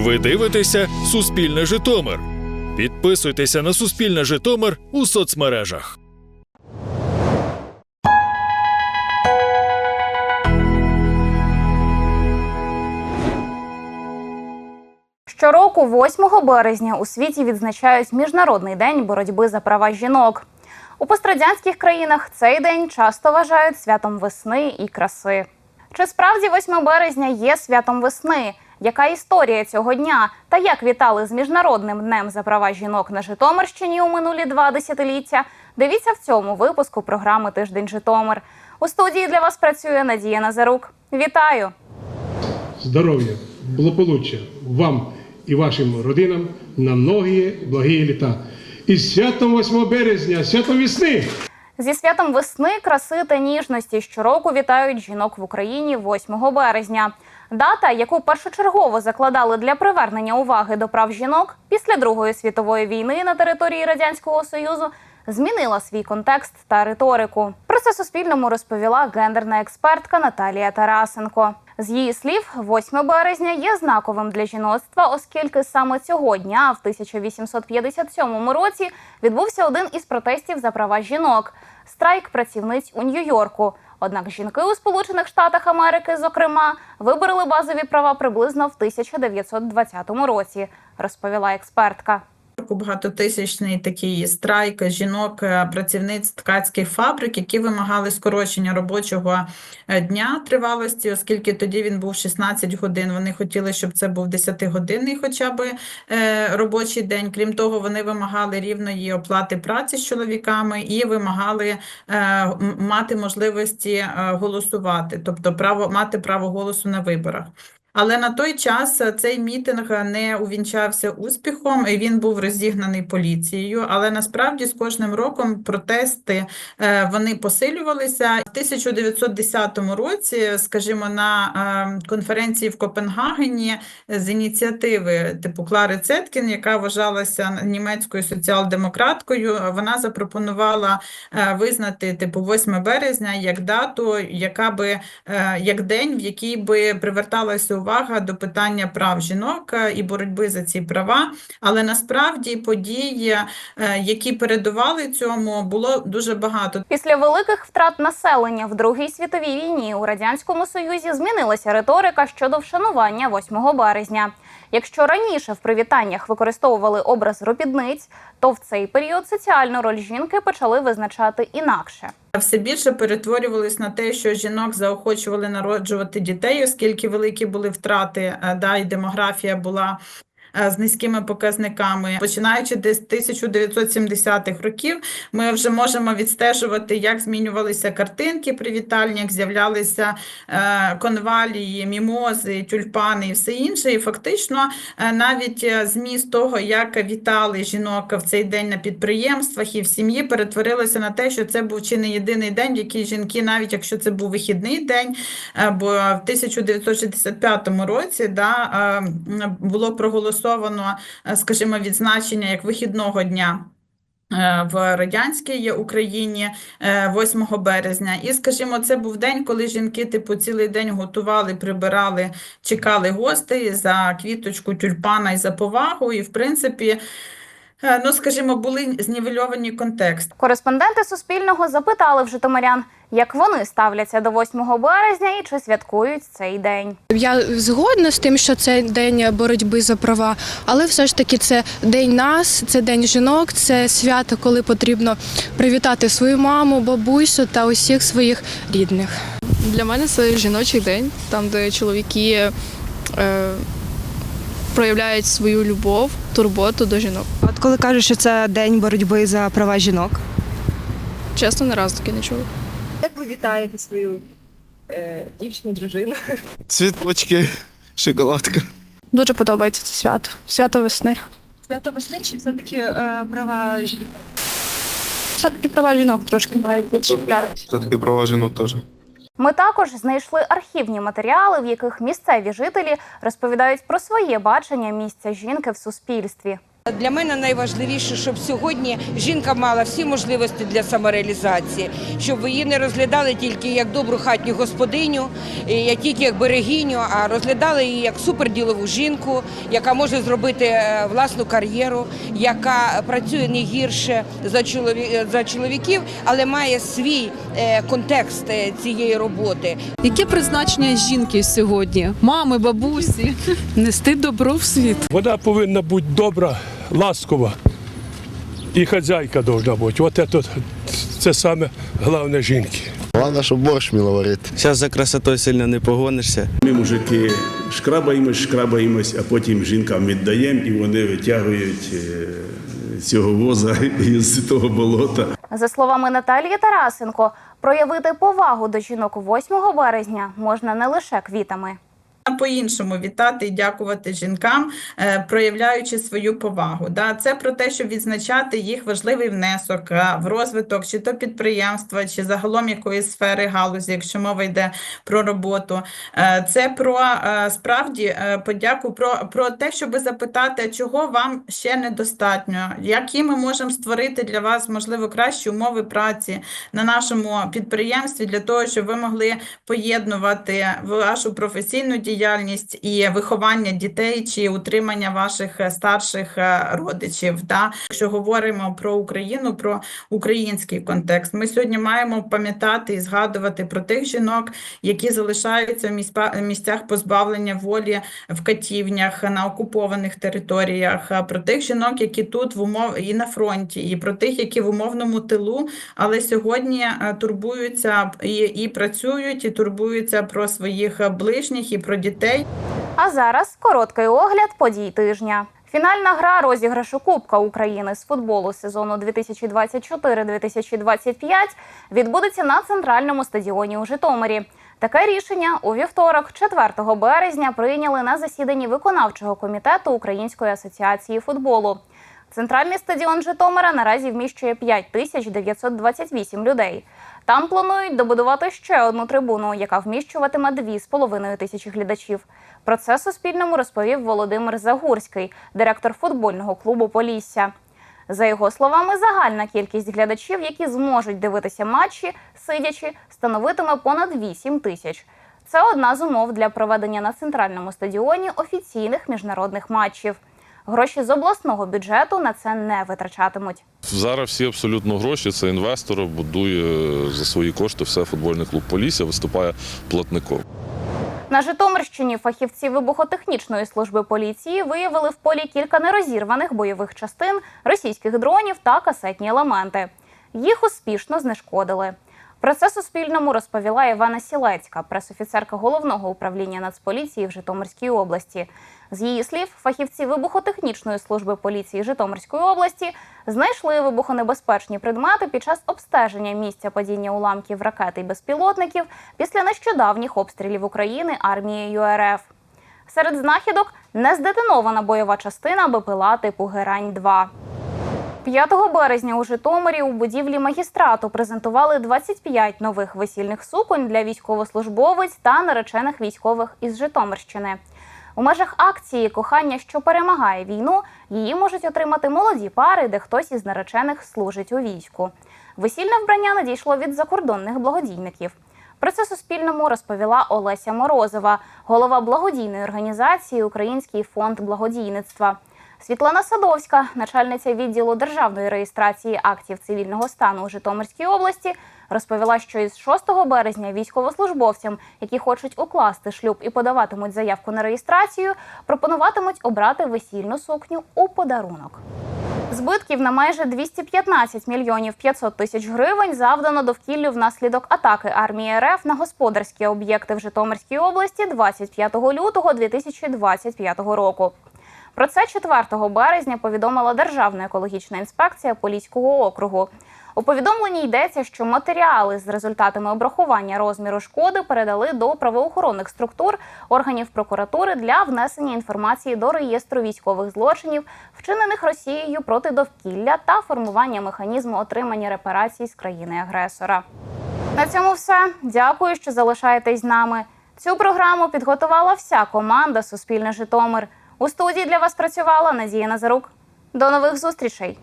Ви дивитеся Суспільне Житомир. Підписуйтеся на Суспільне Житомир у соцмережах. Щороку, 8 березня, у світі відзначають Міжнародний день боротьби за права жінок. У пострадянських країнах цей день часто вважають святом весни і краси. Чи справді 8 березня є святом весни? Яка історія цього дня? Та як вітали з Міжнародним днем за права жінок на Житомирщині у минулі два десятиліття? Дивіться в цьому випуску програми Тиждень Житомир. У студії для вас працює Надія Назарук. Вітаю! здоров'я, благополуччя вам і вашим родинам на многі благі літа. І святом 8 березня, святом весни! Зі святом весни, краси та ніжності щороку вітають жінок в Україні 8 березня. Дата, яку першочергово закладали для привернення уваги до прав жінок після Другої світової війни на території радянського союзу, змінила свій контекст та риторику. Про це Суспільному розповіла гендерна експертка Наталія Тарасенко. З її слів, 8 березня є знаковим для жіноцтва, оскільки саме цього дня, в 1857 році, відбувся один із протестів за права жінок страйк працівниць у Нью-Йорку. Однак жінки у Сполучених Штатах Америки, зокрема, вибороли базові права приблизно в 1920 році, розповіла експертка. Багатотисячний такий страйк жінок, е, працівниць ткацьких фабрик, які вимагали скорочення робочого е, дня тривалості, оскільки тоді він був 16 годин. Вони хотіли, щоб це був 10-годинний хоча б е, робочий день. Крім того, вони вимагали рівної оплати праці з чоловіками і вимагали мати можливості голосувати, тобто право мати право голосу на виборах. Але на той час е, цей мітинг не увінчався успіхом, і він був розігнаний поліцією. Але насправді з кожним роком протести е, вони посилювалися. В 1910 році, скажімо, на е, конференції в Копенгагені з ініціативи типу Клари Цеткін, яка вважалася німецькою соціал-демократкою, вона запропонувала е, визнати типу 8 березня як дату, яка би е, як день, в який би приверталася увага до питання прав жінок е, і боротьби за ці права. Але насправді події, е, які передували цьому, було дуже багато. Після великих втрат населення в Другій світовій війні у радянському союзі змінилася риторика щодо вшанування 8 березня. Якщо раніше в привітаннях використовували образ робітниць, то в цей період соціальну роль жінки почали визначати інакше. Все більше перетворювалися на те, що жінок заохочували народжувати дітей, оскільки великі були втрати, е, да, і демографія була з низькими показниками. Починаючи десь з 1970-х років, ми вже можемо відстежувати, як змінювалися картинки при вітальнях, з'являлися е, конвалії, мімози, тюльпани і все інше. І фактично е, навіть е, зміст того, як вітали жінок в цей день на підприємствах і в сім'ї, перетворилося на те, що це був чи не єдиний день, в який жінки, навіть якщо це був вихідний день, е, бо в 1965 році да, е, було проголосовано, е, скажімо, відзначення як вихідного дня. е, В радянській Україні е, 8 березня, і скажімо, це був день, коли жінки типу цілий день готували, прибирали, чекали гостей за квіточку тюльпана і за повагу. І в принципі, е, ну скажімо, були знівельовані контекст. Кореспонденти Суспільного запитали в житомирян, як вони ставляться до 8 березня і чи святкують цей день. Я згодна з тим, що це день боротьби за права, але все ж таки це день нас, це день жінок, це свято, коли потрібно привітати свою маму, бабусю та усіх своїх рідних. Для мене це жіночий день, там, де чоловіки е, проявляють свою любов, турботу до жінок. От коли кажуть, що це день боротьби за права жінок. Чесно, не разу таки не чула. Як ви вітаєте свою е, дівчину, дружину? Цвіточки, шоколадка. Дуже подобається це свято. Свято весни. Свято весни чи все-таки е, права жінок? Все-таки права жінок трошки мають відчіпляти. Все-таки права жінок теж. Ми також знайшли архівні матеріали, в яких місцеві жителі розповідають про своє бачення місця жінки в суспільстві. Для мене найважливіше, щоб сьогодні жінка мала всі можливості для самореалізації, щоб її не розглядали тільки як добру хатню господиню, і як тільки як берегиню, а розглядали її як суперділову жінку, яка може зробити е, власну кар'єру, яка працює не гірше за чолові- за чоловіків, але має свій е, контекст е, цієї роботи. Яке призначення жінки сьогодні? Мами, бабусі? Нести добро в світ. Вона повинна бути добра, ласкова. І хазяйка повинна бути. От це, це саме головне жінки. Головне, щоб борщ вміла варити. Зараз за красотою сильно не погонишся. Ми, мужики, шкрабаємось, шкрабаємось, а потім жінкам віддаємо і вони витягують е, цього воза із того болота. За словами Наталії Тарасенко, проявити повагу до жінок 8 березня можна не лише квітами. По-іншому вітати і дякувати жінкам, е, проявляючи свою повагу. Це про те, щоб відзначати їх важливий внесок е, в розвиток чи то підприємства, чи загалом якоїсь сфери галузі, якщо мова йде про роботу. Е, Це про справді подяку про, про те, щоб запитати, чого вам ще недостатньо, які ми можемо створити для вас, можливо, кращі умови праці на нашому підприємстві для того, щоб ви могли поєднувати вашу професійну діяльність і виховання дітей чи утримання ваших е, старших е, родичів. Да? Якщо говоримо про Україну, про український контекст, ми сьогодні маємо пам'ятати і згадувати про тих жінок, які залишаються в міспа- місцях позбавлення волі в катівнях на окупованих територіях, е, про тих жінок, які тут в умов і на фронті, і про тих, які в умовному тилу, але сьогодні е, турбуються і, і працюють, і турбуються про своїх е, ближніх і про дітей. А зараз короткий огляд подій тижня. Фінальна гра розіграшу Кубка України з футболу сезону 2024-2025 відбудеться на центральному стадіоні у Житомирі. Таке рішення у вівторок, 4 березня, прийняли на засіданні виконавчого комітету Української асоціації футболу. Центральний стадіон Житомира наразі вміщує 5928 людей. Там планують добудувати ще одну трибуну, яка вміщуватиме 2,5 тисячі глядачів. Про це Суспільному розповів Володимир Загурський, директор футбольного клубу Полісся. За його словами, загальна кількість глядачів, які зможуть дивитися матчі, сидячи, становитиме понад 8 тисяч. Це одна з умов для проведення на центральному стадіоні офіційних міжнародних матчів. Гроші з обласного бюджету на це не витрачатимуть. Зараз всі абсолютно гроші. Це інвестор будує за свої кошти все футбольний клуб Полісся, виступає платником. На Житомирщині фахівці вибухотехнічної служби поліції виявили в полі кілька нерозірваних бойових частин, російських дронів та касетні елементи. Їх успішно знешкодили. Про це Суспільному розповіла Івана Сілецька, пресофіцерка головного управління Нацполіції в Житомирській області. З її слів, фахівці вибухотехнічної служби поліції Житомирської області знайшли вибухонебезпечні предмети під час обстеження місця падіння уламків ракет і безпілотників після нещодавніх обстрілів України армією РФ. Серед знахідок нездетонована бойова частина БПЛА типу Герань-2. 5 березня у Житомирі у будівлі магістрату презентували 25 нових весільних суконь для військовослужбовиць та наречених військових із Житомирщини. У межах акції Кохання, що перемагає війну, її можуть отримати молоді пари, де хтось із наречених служить у війську. Весільне вбрання надійшло від закордонних благодійників. Про це Суспільному розповіла Олеся Морозова, голова благодійної організації Український фонд благодійництва. Світлана Садовська, начальниця відділу державної реєстрації актів цивільного стану у Житомирській області, розповіла, що із 6 березня військовослужбовцям, які хочуть укласти шлюб і подаватимуть заявку на реєстрацію, пропонуватимуть обрати весільну сукню у подарунок. Збитків на майже 215 мільйонів 500 тисяч гривень завдано довкіллю внаслідок атаки армії РФ на господарські об'єкти в Житомирській області 25 лютого 2025 року. Про це 4 березня повідомила Державна екологічна інспекція Поліського округу. У повідомленні йдеться, що матеріали з результатами обрахування розміру шкоди передали до правоохоронних структур органів прокуратури для внесення інформації до реєстру військових злочинів, вчинених Росією проти довкілля та формування механізму отримання репарацій з країни-агресора. На цьому все. Дякую, що залишаєтесь з нами. Цю програму підготувала вся команда Суспільне Житомир. У студії для вас працювала Надія Назарук. До нових зустрічей!